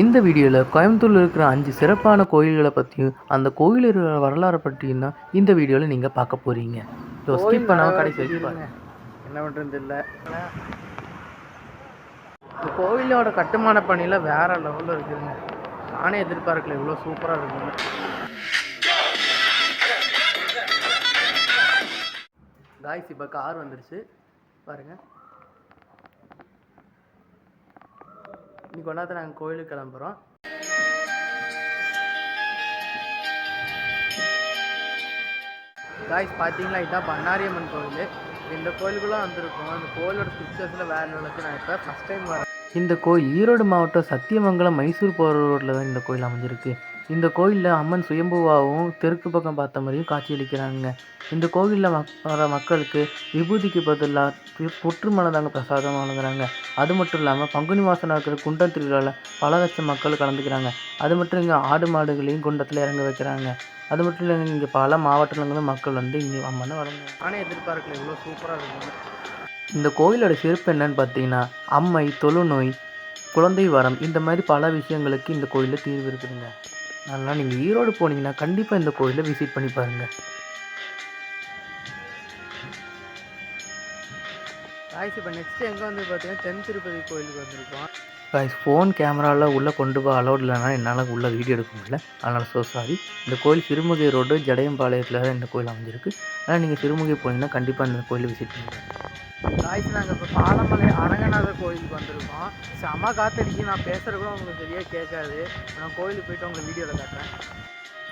இந்த வீடியோவில் கோயம்புத்தூரில் இருக்கிற அஞ்சு சிறப்பான கோயில்களை பற்றியும் அந்த கோயில் இருக்கிற வரலாறை பற்றியும் தான் இந்த வீடியோவில் நீங்கள் பார்க்க போகிறீங்க ஸோ ஸ்கிப் பண்ணாமல் கடைசி என்ன பண்ணுறது இல்லை கோவிலோட கட்டுமான பணியில் வேற லெவலில் இருக்குதுங்க. நானே எதிர்பார்க்கல இவ்வளோ சூப்பராக இருக்குங்க காய்ஸ் இப்போ கார் வந்துருச்சு. பாருங்க. இன்னைக்கு கொண்டாந்து நாங்கள் கோயிலுக்கு கிளம்புறோம். காய்ஸ் பார்த்தீங்களா இதுதான் பண்ணாரியம்மன் கோவில் இந்த கோயிலுக்குள்ளே வந்திருக்கோம். அந்த கோயிலோட பிக்சர்ஸில் வேறு லெவலுக்கு நான் இப்போ ஃபஸ்ட் டைம் வரேன். இந்த கோயில் ஈரோடு மாவட்டம் சத்தியமங்கலம் மைசூர் போகிற ரோட்டில் தான் இந்த கோயில் அமைஞ்சிருக்கு. இந்த கோயிலில் அம்மன் சுயம்புவாகவும் தெற்கு பக்கம் பார்த்த மாதிரியும் காட்சியளிக்கிறாங்க. இந்த கோவிலில் மக் வர மக்களுக்கு விபூதிக்கு பதிலாக புற்று மனதாங்க பிரசாதம் வழங்குறாங்க. அது மட்டும் இல்லாமல் பங்குனி மாதம் நடக்கிற குண்டம் திருவிழாவில் பல லட்சம் மக்கள் கலந்துக்கிறாங்க. அது மட்டும் இங்கே ஆடு மாடுகளையும் குண்டத்தில் இறங்க வைக்கிறாங்க. அது மட்டும் இல்லைங்க இங்கே பல மாவட்டங்களும் மக்கள் வந்து இங்கே அம்மனை வழங்க நானே எதிர்பார்க்கல இவ்வளோ சூப்பராக இருக்குங்க இந்த கோயிலோட சிறப்பு என்னன்னு பார்த்தீங்கன்னா அம்மை தொழுநோய் குழந்தை வரம் இந்த மாதிரி பல விஷயங்களுக்கு இந்த கோயிலில் தீர்வு இருக்குதுங்க. அதனால் நீங்கள் ஈரோடு போனீங்கன்னா கண்டிப்பாக இந்த கோயிலை விசிட் பண்ணி பாருங்கள் காய்ஸ் இப்போ நெக்ஸ்ட் எங்கே வந்து பார்த்தீங்கன்னா தென் திருப்பதி கோயிலுக்கு வந்திருக்கோம். கைஸ் ஃபோன் கேமராவில் உள்ளே கொண்டு போக அலௌட் இல்லைனா என்னால் உள்ளே வீடியோ எடுக்க முடியல. அதனால் ஸோ சாரி இந்த கோயில் சிறுமுகை ரோடு ஜடையம்பாளையத்தில் தான் இந்த கோயில் அமைஞ்சிருக்கு. ஆனால் நீங்கள் சிறுமுகை போனீங்கன்னா கண்டிப்பாக இந்த கோயிலை விசிட் பண்ணுங்கள் காய்ச்சி நாங்கள் இப்போ பாலமலை அரங்கநாதர் கோயிலுக்கு வந்திருக்கோம். செம காத்தடிக்கு நான் பேசுகிறது உங்களுக்கு சரியாக கேட்காது. நான் கோயிலுக்கு போயிட்டு உங்களுக்கு வீடியோவில் காட்டுறேன்.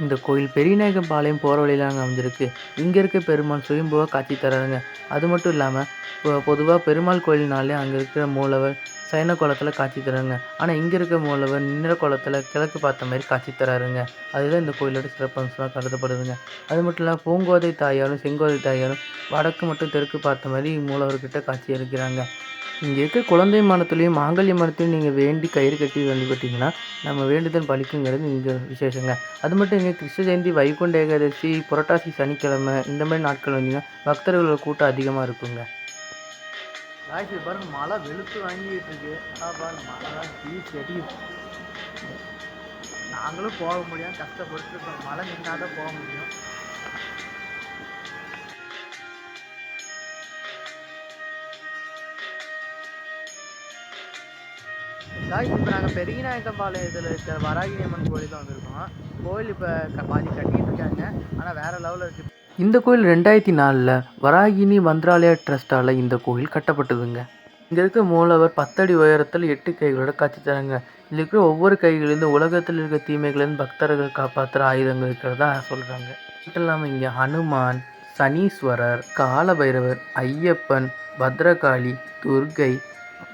இந்த கோயில் பெரியநாயகம் பாளையம் போகிற வழியிலாங்க அங்கே அமைஞ்சிருக்கு. இங்கே இருக்க பெருமாள் சுயம்புவாக காட்சி தராங்க அது மட்டும் இல்லாமல் இப்போ பொதுவாக பெருமாள் கோயில்னாலே அங்கே இருக்கிற மூலவர் சைன குளத்தில் காட்சி தராங்க ஆனால் இங்கே இருக்க மூலவர் நின்ற குளத்தில் கிழக்கு பார்த்த மாதிரி காட்சி தராருங்க. அதுதான் இந்த கோயிலோட சிறப்பம்சமாக கருதப்படுதுங்க. அது மட்டும் இல்லாமல் பூங்கோதை தாயாரும் செங்கோதை தாயாரும் வடக்கு மற்றும் தெற்கு பார்த்த மாதிரி மூலவர்கிட்ட காட்சி அளிக்கிறாங்க. இங்கே இருக்க குழந்தை மரத்துலேயும் மாங்கல்ய மரத்தையும் நீங்கள் வேண்டி கயிறு கட்டி வழிபட்டிங்கன்னா நம்ம வேண்டுதல் பலிக்குங்கிறது இங்கே விசேஷங்க. அது மட்டும் இங்கே கிருஷ்ண ஜெயந்தி வைகுண்ட ஏகாதசி புரட்டாசி சனிக்கிழமை இந்த மாதிரி நாட்கள் வந்தீங்கன்னா பக்தர்களோட கூட்டம் அதிகமாக இருக்குங்க. காய்ஸ் இப்போ பாருங்க மழை வெளுத்து வாங்கிட்டு இருக்கு. ஆனால் பாருங்க மழை டீ நாங்களும் போக முடியாது கஷ்டப்பட்டு மழை நின்னா தான் போக முடியும். காய் இப்போ நாங்கள் பெரியநாயக்கம்பாளையத்தில் இருக்கிற வராகி அம்மன் கோயில் தான் வந்திருக்கோம். கோயில் இப்போ க- பாதி கட்டிட்டு இருக்காங்க. ஆனால் வேற லெவலில் இருக்கு. இந்த கோயில் ரெண்டாயிரத்தி நாலில் வராகினி மந்திராலயா ட்ரஸ்டால் இந்த கோயில் கட்டப்பட்டதுங்க. இங்கே இருக்க மூலவர் பத்தடி உயரத்தில் எட்டு கைகளோட காட்சி தராங்க. இதில் இருக்கிற ஒவ்வொரு கைகளிலிருந்து உலகத்தில் இருக்க தீமைகளிலிருந்து பக்தர்கள் காப்பாற்றுற ஆயுதங்கள் இருக்கிறதா சொல்கிறாங்க மட்டும் இல்லாமல் இங்கே ஹனுமான் சனீஸ்வரர் காலபைரவர் ஐயப்பன் பத்ரகாளி துர்கை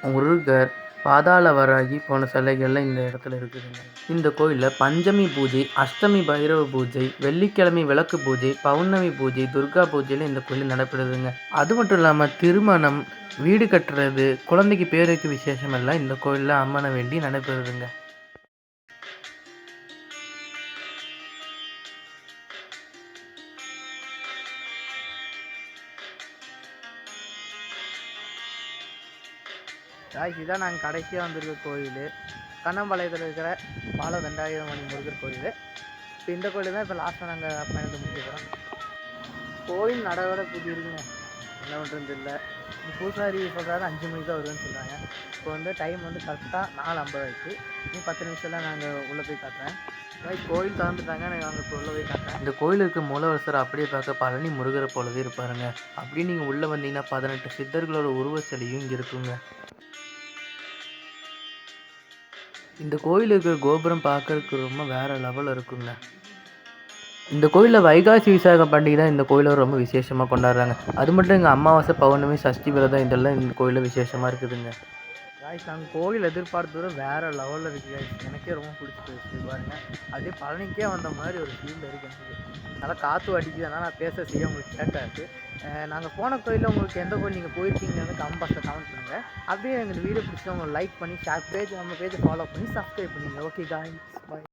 முருகர் பாதாளவராகி போன சிலைகள்லாம் இந்த இடத்துல இருக்குதுங்க இந்த கோயிலில் பஞ்சமி பூஜை அஷ்டமி பைரவ பூஜை வெள்ளிக்கிழமை விளக்கு பூஜை பௌர்ணமி பூஜை துர்கா பூஜையில் இந்த கோயில் நடைபெறுதுங்க அது மட்டும் இல்லாமல் திருமணம் வீடு கட்டுறது குழந்தைக்கு பேருக்கு விசேஷமெல்லாம் விசேஷம் எல்லாம் இந்த கோயிலில் அம்மனை வேண்டி நடைபெறுதுங்க. காய்ச்சி தான் நாங்கள் கடைசியாக வந்திருக்க கோயில். கண்ணம்பாளையத்தில் இருக்கிற பால தண்டாயுதமணி மணி முருகர் கோயில். இப்போ இந்த கோயில் தான் இப்போ லாஸ்ட்டாக நாங்கள் பயணத்தை முடிச்சுக்கிறோம் கோயில் நடவட புதிய இருக்குங்க என்ன பண்ணுறது இல்லை பூசாரி சொல்கிறாரு அஞ்சு மணிக்கு தான் வருவேன்னு சொல்கிறாங்க இப்போ வந்து டைம் வந்து கரெக்டாக நாலு ஐம்பது ஆயிடுச்சு. இன்னும் பத்து நிமிஷம்லாம் நாங்கள் உள்ளே போய் காட்டுறேன். guys, கோயில் திறந்துட்டாங்க நாங்கள் இப்போ உள்ளே போய் காட்டுறேன். இந்த கோயிலுக்கு மூலவரசர் அப்படியே பார்க்க பழனி முருகரை போலவே இருப்பாருங்க. அப்படியே நீங்கள் உள்ளே வந்தீங்கன்னா பதினெட்டு சித்தர்களோட உருவ சிலையும் இங்கே இருக்குங்க. இந்த கோயில் இருக்கிற கோபுரம் பார்க்கறதுக்கு ரொம்ப வேறு லெவலில் இருக்குங்க. இந்த கோயிலில் வைகாசி விசாக பண்டிகை தான் இந்த கோயிலில் ரொம்ப விசேஷமாக கொண்டாடுறாங்க. அது மட்டும் இங்கே அமாவாசை பௌர்ணமி சஷ்டி விரதம் இதெல்லாம் இந்த கோயிலில் விசேஷமாக இருக்குதுங்க. காய்ஸ் நாங்கள் கோயில் எதிர்பார்த்தது வேறு லெவலில் இருக்குது காய்ஸ் எனக்கே ரொம்ப பிடிச்சி போயிடுச்சு பாருங்கள் அப்படியே பழனிக்கே வந்த மாதிரி ஒரு ஃபீல் இருக்கு எனக்கு நல்லா காற்று அடிக்குதுன்னா நான் பேச செய்ய உங்களுக்கு கேட்டாச்சு. நாங்கள் போன கோயிலில் உங்களுக்கு எந்த கோயில் நீங்கள் போயிருக்கீங்கன்னு கம்பாஸில் கமெண்ட் பண்ணுங்கள் அப்படியே எங்களுக்கு வீடியோ பிடிச்சி உங்களுக்கு லைக் பண்ணி ஷேர் பேஜ் நம்ம பேஜை ஃபாலோ பண்ணி சப்ஸ்கிரைப் பண்ணுங்க. Okay guys bye